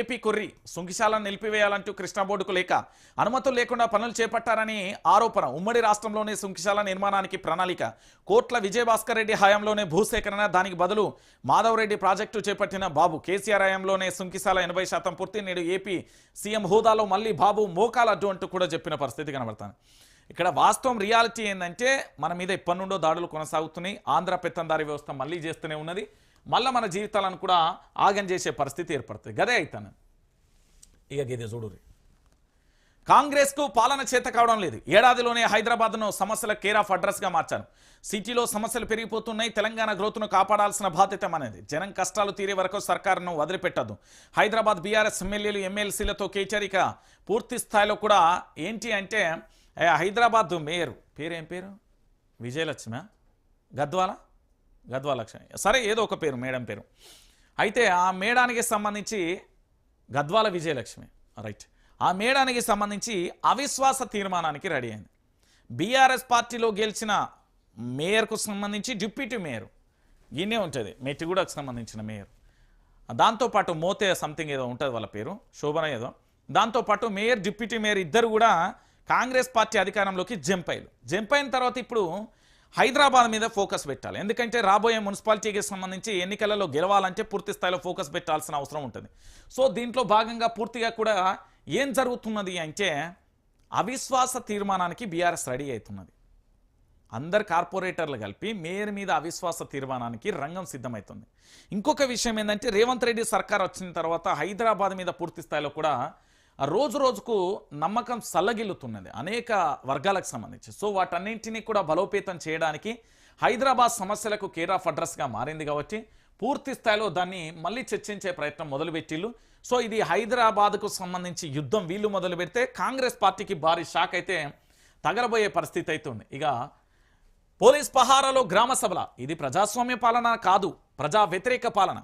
AP కొర్రి సుంకిశాలను నిలిపివేయాలంటూ Krishna బోర్డుకు లేక అనుమతులు లేకుండా పనులు చేపట్టారని ఆరోపణ. ఉమ్మడి రాష్ట్రంలోనే సుంకిశాల నిర్మాణానికి ప్రణాళిక. కోట్ల విజయభాస్కర్ రెడ్డి హయాంలోనే భూసేకరణ దానికి బదులు మాధవరెడ్డి ప్రాజెక్టు చేపట్టిన బాబు. కేసీఆర్ హయాంలోనే సుంకిశాల ఎనభై శాతం పూర్తి నేడు ఏపీ సీఎం హోదాలో మళ్ళీ బాబు మోకాలడ్డు అంటూ కూడా చెప్పిన పరిస్థితి కనబడుతుంది. ఇక్కడ వాస్తవం రియాలిటీ ఏంటంటే మన మీద ఇప్పటి నుండో దాడులు కొనసాగుతున్నాయి. ఆంధ్ర పెత్తందారి వ్యవస్థ మళ్ళీ చేస్తూనే ఉన్నది. మళ్ళీ మన జీవితాలను కూడా ఆగం చేసే పరిస్థితి ఏర్పడుతుంది. గదే అవుతాను ఇక గిదే చూడురి కాంగ్రెస్కు పాలన చేత కావడం లేదు. ఏడాదిలోనే హైదరాబాద్ను సమస్యల కేర్ ఆఫ్ అడ్రస్గా మార్చారు. సిటీలో సమస్యలు పెరిగిపోతున్నాయి. తెలంగాణ గ్రోత్ను కాపాడాల్సిన బాధ్యత మనది. జనం కష్టాలు తీరే వరకు సర్కారును వదిలిపెట్టద్దు హైదరాబాద్ బీఆర్ఎస్ ఎమ్మెల్యేలు ఎమ్మెల్సీలతో కేచరిక పూర్తి స్థాయిలో కూడా ఏంటి అంటే హైదరాబాద్ మేయర్. పేరేం పేరు? విజయలక్ష్మి? గద్వాల? గద్వాలక్ష్మి సరే ఏదో ఒక పేరు మేడం పేరు. అయితే ఆ మేడానికి సంబంధించి గద్వాల విజయలక్ష్మి రైట్. ఆ మేడానికి సంబంధించి అవిశ్వాస తీర్మానానికి రెడీ అయింది. బీఆర్ఎస్ పార్టీలో గెలిచిన మేయర్కు సంబంధించి డిప్యూటీ మేయర్. ఈయనే ఉంటుంది మెట్టిగూడకు సంబంధించిన మేయర్. దాంతోపాటు మోతే సంథింగ్ ఏదో ఉంటుంది వాళ్ళ పేరు శోభన ఏదో. దాంతోపాటు మేయర్ డిప్యూటీ మేయర్ ఇద్దరు కూడా కాంగ్రెస్ పార్టీ అధికారంలోకి జంప్ అయ్యారు. జంప్ అయిన తర్వాత ఇప్పుడు హైదరాబాద్ మీద ఫోకస్ పెట్టాలి. ఎందుకంటే రాబోయే మున్సిపాలిటీకి సంబంధించి ఎన్నికలలో గెలవాలంటే పూర్తి స్థాయిలో ఫోకస్ పెట్టాల్సిన అవసరం ఉంటుంది. సో దీంట్లో భాగంగా పూర్తిగా కూడా ఏం జరుగుతున్నది అంటే అవిశ్వాస తీర్మానానికి బీఆర్ఎస్ రెడీ అవుతున్నది. అందరు కార్పొరేటర్లు కలిపి మేయర్ మీద అవిశ్వాస తీర్మానానికి రంగం సిద్ధమవుతుంది. ఇంకొక విషయం ఏంటంటే రేవంత్ రెడ్డి సర్కార్ వచ్చిన తర్వాత హైదరాబాద్ మీద పూర్తి స్థాయిలో కూడా రోజు రోజుకు నమ్మకం సల్లగిల్లుతున్నది అనేక వర్గాలకు సంబంధించి. సో వాటన్నింటినీ కూడా బలోపేతం చేయడానికి హైదరాబాద్ సమస్యలకు కేర్ ఆఫ్ అడ్రస్గా మారింది కాబట్టి పూర్తి స్థాయిలో దాన్ని మళ్ళీ చర్చించే ప్రయత్నం మొదలుపెట్టిల్లు. సో ఇది హైదరాబాద్కు సంబంధించి యుద్ధం వీళ్ళు మొదలు పెడితే కాంగ్రెస్ పార్టీకి భారీ షాక్ అయితే తగలబోయే పరిస్థితి అయితే ఉంది ఇక పోలీస్ పహారాలో గ్రామ సభల ఇది ప్రజాస్వామ్య పాలన కాదు ప్రజా వ్యతిరేక పాలన.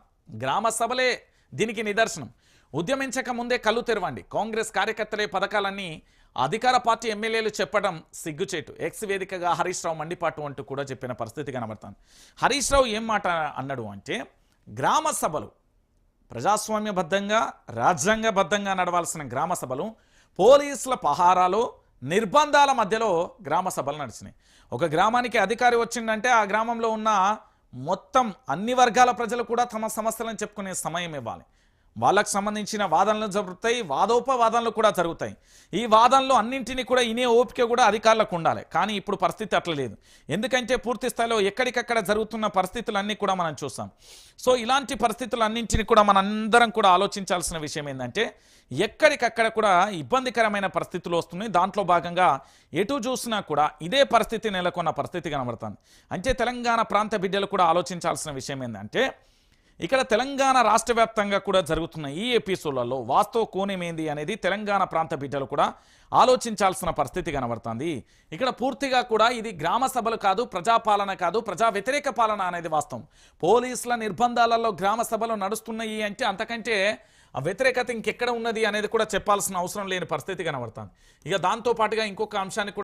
గ్రామ సభలే దీనికి నిదర్శనం. ఉద్యమించక ముందే కళ్ళు తెరవండి. కాంగ్రెస్ కార్యకర్తలే పథకాలన్నీ అధికార పార్టీ ఎమ్మెల్యేలు చెప్పడం సిగ్గుచేటు. ఎక్స్ వేదికగా హరీష్ రావు మండిపాటు అంటూ కూడా చెప్పిన పరిస్థితి కనబడుతుంది. హరీష్ రావు ఏం మాట అన్నాడు అంటే గ్రామ సభలు ప్రజాస్వామ్యబద్ధంగా రాజ్యాంగబద్ధంగా నడవాల్సిన గ్రామ సభలు పోలీసుల పహారాలు నిర్బంధాల మధ్యలో గ్రామ సభలు నడిచినాయి. ఒక గ్రామానికి అధికారి వచ్చిందంటే ఆ గ్రామంలో ఉన్న మొత్తం అన్ని వర్గాల ప్రజలు కూడా తమ సమస్యలను చెప్పుకునే సమయం ఇవ్వాలి. వాళ్ళకు సంబంధించిన వాదనలు జరుగుతాయి వాదోపవాదనలు కూడా జరుగుతాయి. ఈ వాదనలు అన్నింటినీ కూడా ఇనే ఓపిక కూడా అధికారులకు ఉండాలి. కానీ ఇప్పుడు పరిస్థితి అట్లా లేదు. ఎందుకంటే పూర్తి స్థాయిలో ఎక్కడికక్కడ జరుగుతున్న పరిస్థితులన్నీ కూడా మనం చూస్తాం. సో ఇలాంటి పరిస్థితులన్నింటినీ కూడా మనందరం కూడా ఆలోచించాల్సిన విషయం ఏంటంటే ఎక్కడికక్కడ కూడా ఇబ్బందికరమైన పరిస్థితులు వస్తున్నాయి. దాంట్లో భాగంగా ఎటు చూసినా కూడా ఇదే పరిస్థితి నెలకొన్న పరిస్థితి కనబడుతుంది. అంటే తెలంగాణ ప్రాంత బిడ్డలు కూడా ఆలోచించాల్సిన విషయం ఏంటంటే ఇక్కడ తెలంగాణ రాష్ట్ర వ్యాప్తంగా కూడా జరుగుతున్న ఈ ఎపిసోడ్లలో వాస్తవ కోణమేంది అనేది తెలంగాణ ప్రాంత బిడ్డలు కూడా ఆలోచించాల్సిన పరిస్థితి కనబడుతుంది. ఇక్కడ పూర్తిగా కూడా ఇది గ్రామ సభలు కాదు ప్రజాపాలన కాదు ప్రజా వ్యతిరేక పాలన అనేది వాస్తవం. పోలీసుల నిర్బంధాలలో గ్రామ సభలు నడుస్తున్నాయి అంటే అంతకంటే ఆ వ్యతిరేకత ఇంకెక్కడ ఉన్నది అనేది కూడా చెప్పాల్సిన అవసరం లేని పరిస్థితి కనబడుతుంది. ఇక దాంతో పాటుగా ఇంకొక అంశాన్ని